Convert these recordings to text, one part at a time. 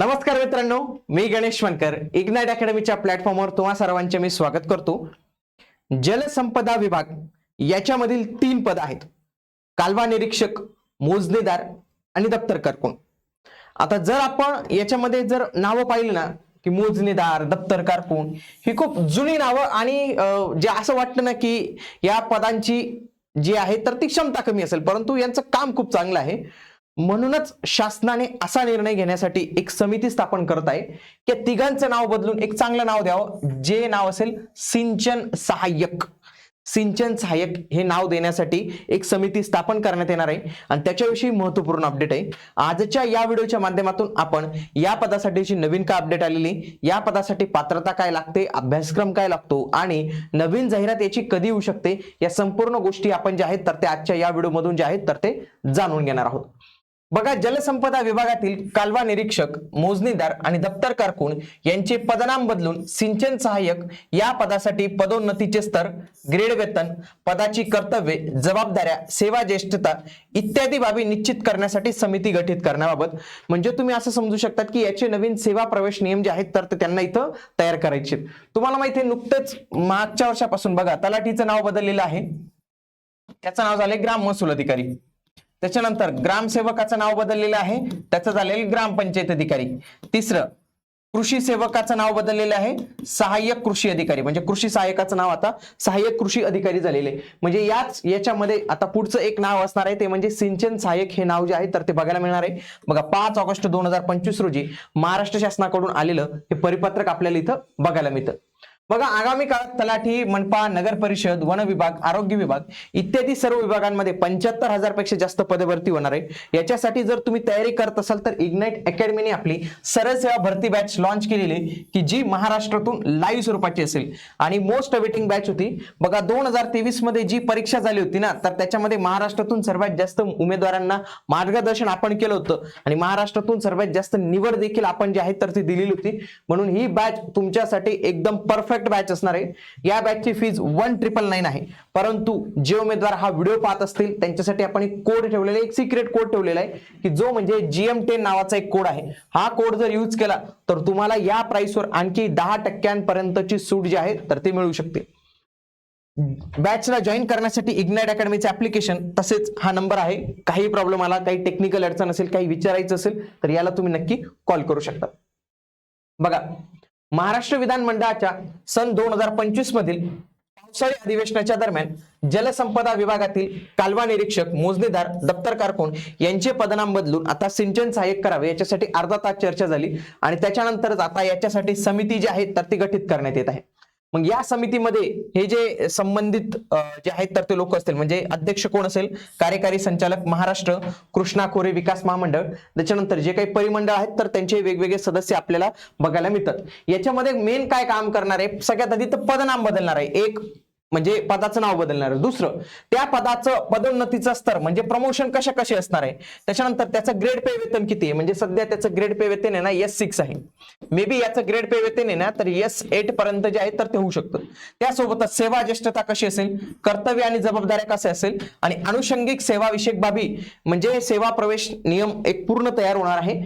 नमस्कार मित्रांनो मी गणेश वनकर. इग्नाइट अकॅडमीच्या प्लॅटफॉर्मवर तुम्हा सर्वांचे मी स्वागत करतो. जलसंपदा विभाग याच्यामधील तीन पद आहेत. कालवा निरीक्षक मोजणीदार आणि दप्तर कारकून आता जर आपण याच्यामध्ये जर नावं पाहिली ना की मोजणीदार दप्तर कारकून ही खूप जुनी नावं आणि जे असं वाटतं ना की या पदांची जी आहे तर ती क्षमता कमी असेल. परंतु यांचं काम खूप चांगलं आहे. म्हणूनच शासनाने असा निर्णय घेण्यासाठी एक समिती स्थापन करत आहे. की तिघांचं नाव बदलून एक चांगलं नाव द्यावं. जे नाव असेल सिंचन सहाय्यक. सिंचन सहाय्यक हे नाव देण्यासाठी एक समिती स्थापन करण्यात येणार आहे. आणि त्याच्याविषयी महत्त्वपूर्ण अपडेट आहे. आजच्या या व्हिडिओच्या माध्यमातून आपण या पदासाठीची नवीन काय अपडेट आलेली या पदासाठी पात्रता काय लागते अभ्यासक्रम काय लागतो आणि नवीन जाहिरात याची कधी येऊ शकते या संपूर्ण गोष्टी आपण ज्या आहेत तर ते आजच्या या व्हिडिओमधून जे आहेत तर ते जाणून घेणार आहोत. बघा जलसंपदा विभागातील कालवा निरीक्षक मोजणीदार आणि दप्तर कारकून यांचे पदनाम बदलून सिंचन सहाय्यक या पदासाठी पदोन्नतीचे स्तर ग्रेड वेतन पदाची कर्तव्ये जबाबदाऱ्या सेवा ज्येष्ठता इत्यादी बाबी निश्चित करण्यासाठी समिती गठीत करण्याबाबत. म्हणजे तुम्ही असं समजू शकतात की याचे नवीन सेवा प्रवेश नियम जे आहेत तर ते त्यांना इथं तयार करायचे तुम्हाला माहिती आहे नुकतेच मागच्या वर्षापासून बघा तलाठीचं नाव बदललेलं आहे. त्याचं नाव झालंय ग्राम महसूल अधिकारी. त्याच्यानंतर ग्रामसेवकाचं नाव बदललेलं आहे. त्याचं झालेलं ग्रामपंचायत अधिकारी. तिसरं कृषी सेवकाचं नाव बदललेलं आहे. सहाय्यक कृषी अधिकारी. म्हणजे कृषी सहाय्यकाचं नाव आता सहाय्यक कृषी अधिकारी झालेले. आहे. म्हणजे याच याच्यामध्ये आता पुढचं एक नाव असणार आहे ते म्हणजे सिंचन सहाय्यक हे नाव जे आहे तर ते बघायला मिळणार आहे. बघा पाच ऑगस्ट दोन हजार पंचवीस रोजी महाराष्ट्र शासनाकडून आलेलं हे परिपत्रक आपल्याला इथं बघायला मिळतं. बघा आगामी काळात तलाठी मनपा नगर परिषद वन विभाग आरोग्य विभाग इत्यादी सर्व विभागांमध्ये पंच्याहत्तर हजारपेक्षा जास्त पदे भरती होणार आहे. याच्यासाठी जर तुम्ही तयारी करत असाल तर इग्नाइट अकॅडमीने आपली सरळ सेवा भरती बॅच लॉन्च केलेली आहे, की जी महाराष्ट्रातून लाईव्ह स्वरूपाची असेल. आणि मोस्ट अवेटिंग बॅच होती. बघा दोन हजार तेवीसमध्ये जी परीक्षा झाली होती ना तर त्याच्यामध्ये महाराष्ट्रातून सर्वात जास्त उमेदवारांना मार्गदर्शन आपण केलं होतं. आणि महाराष्ट्रातून सर्वात जास्त निवड देखील आपण जी आहे तर ती दिलेली होती. म्हणून ही बॅच तुमच्यासाठी एकदम परफेक्ट बॅच असणार आहे. या बॅचची फीज वन ट्रिपल नाईन आहे. परंतु जे उमेदवार हा व्हिडिओ पाहत असतील त्यांच्यासाठी आपण एक कोड ठेवलेला आहे. एक सिक्रेट कोड ठेवलेला आहे की जो म्हणजे जीएम टेन नावाचा एक कोड आहे. हा कोड जर यूज केला तर तुम्हाला या प्राइसवर आणखी दहा टक्क्यांपर्यंतची सूट जी आहे तर ती मिळू शकते. बॅचला जॉईन करण्यासाठी इग्नाइट अकॅडमीचे ऍप्लिकेशन तसेच हा नंबर आहे. काही प्रॉब्लेम आला काही टेक्निकल अडचण असेल काही विचारायचं असेल तर याला तुम्ही नक्की कॉल करू शकता. बघा महाराष्ट्र विधानमंडळाच्या सन दोन हजार पंचवीस मधील पावसाळी अधिवेशनाच्या दरम्यान जलसंपदा विभागातील कालवा निरीक्षक मोजणीदार दप्तर कारकून यांचे पदनाम बदलून आता सिंचन सहाय्यक करावे याच्यासाठी अर्धा तास चर्चा झाली आणि त्याच्यानंतरच आता याच्यासाठी समिती जी आहे तर ती गठीत करण्यात येत आहे. मग या समितीमध्ये हे जे संबंधित जे आहेत तर ते लोक असतील म्हणजे अध्यक्ष कोण असेल? कार्यकारी संचालक महाराष्ट्र कृष्णा खोरे विकास महामंडळ. त्याच्यानंतर जे काही परिमंडळ आहेत तर त्यांचे वेगवेगळे सदस्य आपल्याला बघायला मिळतात. याच्यामध्ये मेन काय काम करणार आहे? सगळ्यात आधी तर पदनाम बदलणार आहे. एक म्हणजे पदाचं नाव बदलणार. आहे दुसरं त्या पदाचं पदोन्नतीचं स्तर म्हणजे प्रमोशन कशा कसे असणार आहे? त्याच्यानंतर त्याचं ग्रेड पे वेतन किती आहे? म्हणजे सध्या त्याचं ग्रेड पे वेतन आहे ना एस सिक्स आहे. मे बी याचं ग्रेड पे वेतन आहे ना तर एस एट पर्यंत जे आहे तर ते होऊ शकतं. त्यासोबतच सेवा ज्येष्ठता कशी असेल? कर्तव्य आणि जबाबदाऱ्या कसे असेल? आणि अनुषंगिक सेवाविषयक बाबी म्हणजे सेवा प्रवेश नियम एक पूर्ण तयार होणार आहे.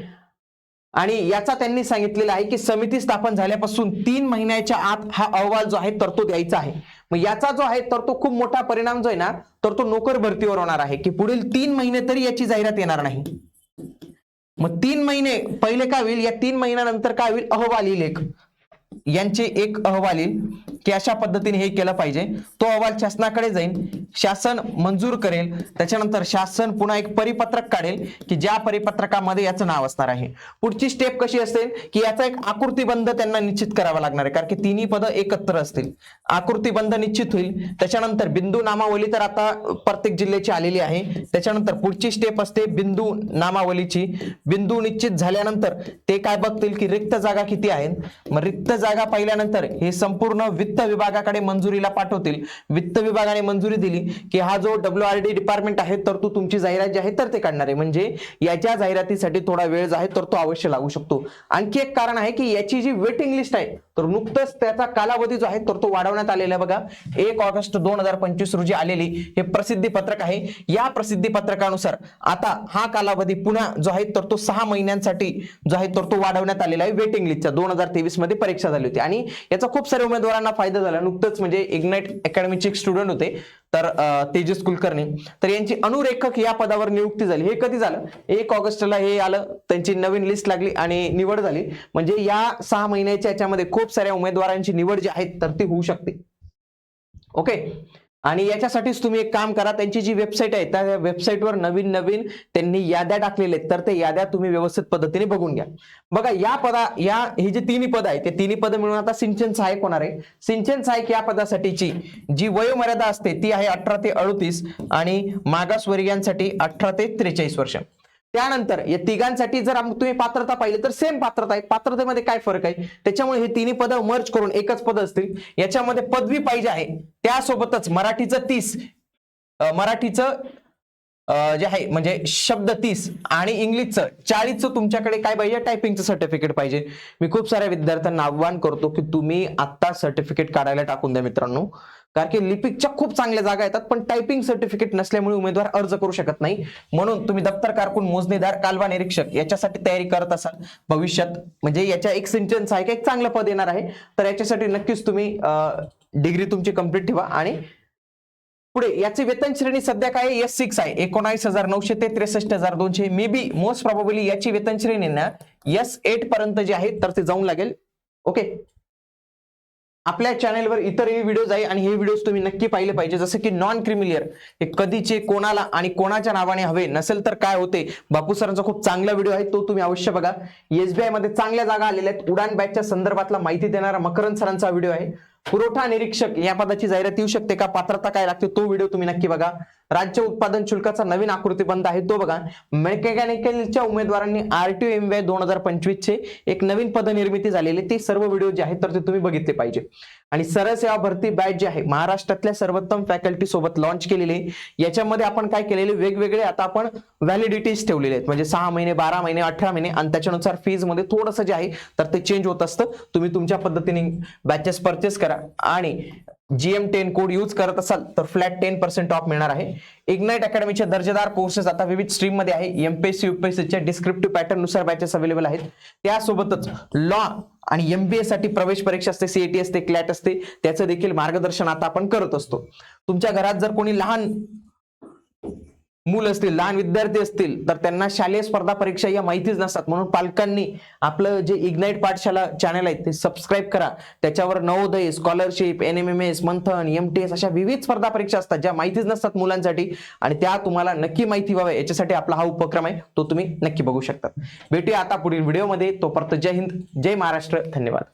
आणि याचा त्यांनी सांगितलेलं आहे की समिती स्थापन झाल्यापासून तीन महिन्याच्या आत हा अहवाल जो आहे तर तो द्यायचा आहे. मग याचा जो आहे तर तो खूप मोठा परिणाम जो आहे ना तर तो नोकर भरतीवर होणार आहे. की पुढील तीन महिने तरी याची जाहिरात येणार नाही. मग तीन महिने पहिले काय होईल? या तीन महिन्यानंतर काय होईल? अहवाल येईल एक. यांचे एक अहवाल येईल. की अशा पद्धतीने हे केलं पाहिजे. तो अहवाल शासनाकडे जाईल शासन मंजूर करेल. त्याच्यानंतर शासन पुन्हा एक परिपत्रक काढेल की ज्या परिपत्रकामध्ये याचं नाव असणार आहे. पुढची स्टेप कशी असेल? की याचा एक आकृतीबंध त्यांना निश्चित करावा लागणार आहे. कारण की तिन्ही पदं एकत्र असतील. आकृतीबंध निश्चित होईल. त्याच्यानंतर बिंदू नामावली तर आता प्रत्येक जिल्ह्याची आलेली आहे. त्याच्यानंतर पुढची स्टेप असते बिंदू नामावलीची. बिंदू निश्चित झाल्यानंतर ते काय बघतील की रिक्त जागा किती आहेत? मग रिक्त जागा पाहिल्यानंतर हे संपूर्ण वित्त वित्त विभागाकडे मंजुरीला पाठवतील. वित्त विभागाने मंजुरी दिली की हा जो डब्ल्यू आर डी डिपार्टमेंट आहे तर तू तुमची जाहिरात जी आहे तर ते काढणार आहे. म्हणजे याच्या जाहिरातीसाठी थोडा वेळ जो आहे तर तो अवश्य लागू शकतो. आणखी एक कारण आहे की याची जी वेटिंग लिस्ट आहे तर नुकतंच त्याचा कालावधी जो आहे तर तो वाढवण्यात आलेला आहे बघा. एक ऑगस्ट दोन हजार पंचवीस रोजी आलेली हे प्रसिद्धी पत्रक आहे. या प्रसिद्धी पत्रकानुसार आता हा कालावधी पुन्हा जो आहे तर तो सहा महिन्यांसाठी जो आहे तर तो वाढवण्यात आलेला आहे वेटिंग लिस्टचा दोन हजार तेवीसमध्ये परीक्षा झाली होती. आणि याचा खूप साऱ्या उमेदवारांना फायदा झाला. नुकतंच म्हणजे इग्नाइट अकॅडमीचे एक स्टुडंट होते. तर तेजस कुलकर्णी. तर यांची अनुरेखक या पदावर नियुक्ती झाली. हे कधी झालं? एक ऑगस्टला हे आलं त्यांची नवीन लिस्ट लागली आणि निवड झाली. म्हणजे या सहा महिन्याच्या याच्यामध्ये खूप साऱ्या उमेदवारांची निवड जी आहे तर ती होऊ शकते. ओके? आणि याच्यासाठीच तुम्ही एक काम करा त्यांची जी वेबसाईट आहे त्या वेबसाईटवर नवीन नवीन त्यांनी याद्या टाकलेल्या आहेत. तर ते याद्या तुम्ही व्यवस्थित पद्धतीने बघून घ्या. बघा या पदा या ही जी तिन्ही पद आहे ते तिन्ही पद मिळून आता सिंचन सहाय्यक होणार आहे. सिंचन सहाय्यक या पदासाठीची जी वयोमर्यादा असते ती आहे अठरा ते अडतीस आणि मागासवर्गीयांसाठी अठरा ते त्रेचाळीस वर्ष. त्यानंतर या तिघांसाठी जर तुम्ही पात्रता पाहिली तर सेम पात्रता आहे. पात्रतेमध्ये काय फरक आहे? त्याच्यामुळे हे तिन्ही पद मर्ज करून एकच पद असतील. याच्यामध्ये पदवी पाहिजे आहे. त्यासोबतच मराठीचं तीस मराठीचं जे आहे म्हणजे शब्द तीस आणि इंग्लिशचं चाळीसचं तुमच्याकडे काय पाहिजे? टायपिंगचं सर्टिफिकेट पाहिजे. मी खूप साऱ्या विद्यार्थ्यांना आव्हान करतो की तुम्ही आत्ता सर्टिफिकेट काढायला टाकून द्या मित्रांनो. कारण की लिपिकच्या खूप चांगल्या जागा येतात पण टायपिंग सर्टिफिकेट नसल्यामुळे उमेदवार अर्ज करू शकत नाही. म्हणून तुम्ही दप्तर कारकून मोजणीदार कालवा निरीक्षक याच्यासाठी तयारी करत असाल भविष्यात. म्हणजे याच्या एक सिंचन का एक चांगलं पद येणार आहे. तर याच्यासाठी नक्कीच तुम्ही डिग्री तुमची कंप्लीट ठेवा आणि पुढे याची वेतन श्रेणी सध्या काय एस सिक्स आहे. एकोणावीस हजार नऊशे ते त्रेसष्ट हजार दोनशे मे बी मोस्ट प्रॉबेबली याची वेतन श्रेणी ना एस एट पर्यंत जे आहे तर ते जाऊन लागेल. ओके आपल्या चॅनेलवर इतरही व्हिडिओज आहे आणि हे व्हिडिओज तुम्ही नक्की पाहिले पाहिजे. जसं की नॉन क्रिमिलियर हे कधीचे कोणाला आणि कोणाच्या नावाने हवे नसेल तर काय होते? बापू सरांचा खूप चांगला व्हिडिओ आहे तो तुम्ही अवश्य बघा. एसबीआयमध्ये चांगल्या जागा आलेल्या आहेत. उडान बॅचच्या संदर्भातला माहिती देणारा मकरंद सरांचा व्हिडिओ आहे. पुरवठा निरीक्षक या पदाची जाहिरात येऊ शकते का? पात्रता काय लागते? तो व्हिडिओ तुम्ही नक्की बघा. राज्य उत्पादन शुल्काचा नवीन आकृती बंद आहे. तो बघा मेकॅनिकलच्या उमेदवारांनी आरटीओ एम वाय दोन हजार पंचवीस चे एक नवीन पदनिर्मिती झालेली ते सर्व व्हिडिओ जे आहेत तर ते तुम्ही बघितले पाहिजे. आणि सरळ सेवा भरती बॅच जे आहे महाराष्ट्रातल्या सर्वोत्तम फॅकल्टी सोबत लॉन्च केलेली आहे. याच्यामध्ये आपण काय केलेले वेगवेगळे आता आपण व्हॅलिडिटीज ठेवलेले आहेत. म्हणजे सहा महिने बारा महिने अठरा महिने आणि त्याच्यानुसार फीजमध्ये थोडंसं जे आहे तर ते चेंज होत असतं. तुम्ही तुमच्या पद्धतीने बॅचेस परचेस करा. आणि जीएम टेन कोड यूज करत असाल तर फ्लॅट टेन पर्सेंट ऑफ मिळणार आहे. इग्नाइट अकॅडमीचे दर्जेदार कोर्सेस आता विविध स्ट्रीममध्ये आहे. एमपीएससी युपीएससीच्या डिस्क्रिप्टिव्ह पॅटर्ननुसार बॅचेस अवेलेबल आहेत. त्यासोबतच लॉ आणि एमबीए साठी प्रवेश परीक्षा असते सीएटी असते क्लॅट असते त्याचं देखील मार्गदर्शन आता आपण करत असतो. तुमच्या घरात जर कोणी लहान मूल असतील लहान विद्यार्थी असतील तर त्यांना शालेय स्पर्धा परीक्षा या माहितीच नसतात. म्हणून पालकांनी आपलं जे इग्नाईट पाठशाला चॅनल आहे ते सबस्क्राईब करा. त्याच्यावर Navodaya scholarship N M M S Manthan M T S अशा विविध स्पर्धा परीक्षा असतात ज्या माहितीच नसतात मुलांसाठी. आणि त्या तुम्हाला नक्की माहिती व्हाव्या. याच्यासाठी आपला हा उपक्रम आहे तो तुम्ही नक्की बघू शकता. भेटूया आता पुढील व्हिडिओमध्ये तोपर्यंत जय हिंद जय महाराष्ट्र. धन्यवाद.